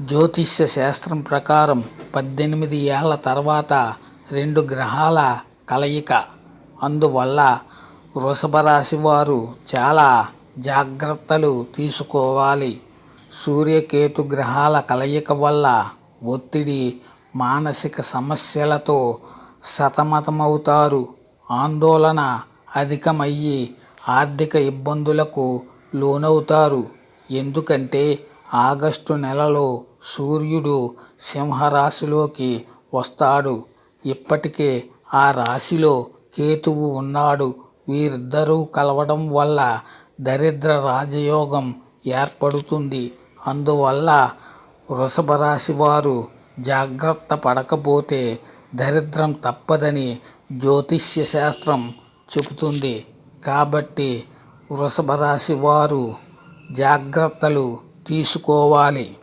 జ్యోతిష్య శాస్త్రం ప్రకారం పద్దెనిమిది ఏళ్ళ తర్వాత రెండు గ్రహాల కలయిక. అందువల్ల వృషభ రాశి వారు చాలా జాగ్రత్తలు తీసుకోవాలి. సూర్యకేతు గ్రహాల కలయిక వల్ల ఒత్తిడి మానసిక సమస్యలతో సతమతమవుతారు. ఆందోళన అధికమయ్యి ఆర్థిక ఇబ్బందులకు లోనవుతారు. ఎందుకంటే ఆగస్టు నెలలో సూర్యుడు సింహరాశిలోకి వస్తాడు. ఇప్పటికే ఆ రాశిలో కేతువు ఉన్నాడు. వీరిద్దరూ కలవడం వల్ల దరిద్ర రాజయోగం ఏర్పడుతుంది. అందువల్ల వృషభ రాశి వారు జాగ్రత్త పడకపోతే దరిద్రం తప్పదని జ్యోతిష్య శాస్త్రం చెబుతుంది. కాబట్టి వృషభ రాశి వారు జాగ్రత్తలు తీసుకోవాలి.